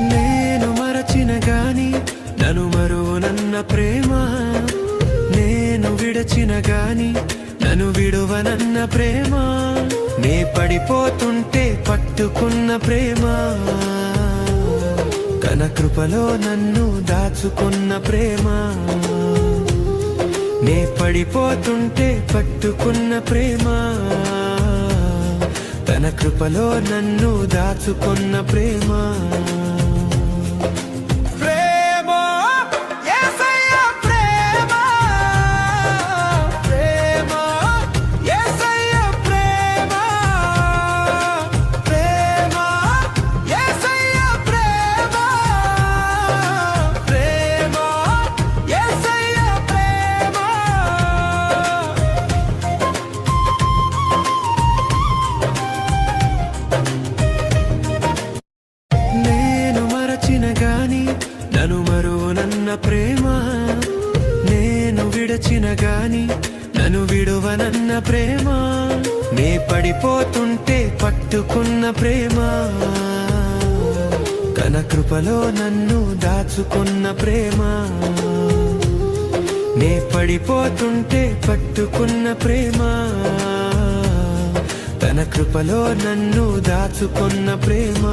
నేను మరచిన గాని నన్ను మరువనన్న ప్రేమ. నేను విడచిన గాని నన్ను విడువనన్న ప్రేమ. నే పడిపోతుంటే పట్టుకున్న ప్రేమ. తన కృపలో నన్ను దాచుకున్న ప్రేమ. నే పడిపోతుంటే పట్టుకున్న ప్రేమ. తన కృపలో నన్ను దాచుకున్న ప్రేమ. ప్రేమ నేను విడచిన గాని నన్ను విడువనన్న ప్రేమ. నే పడిపోతుంటే పట్టుకున్న ప్రేమ. తన కృపలో నన్ను దాచుకున్న ప్రేమ. నే పడిపోతుంటే పట్టుకున్న ప్రేమ. తన కృపలో నన్ను దాచుకున్న ప్రేమ.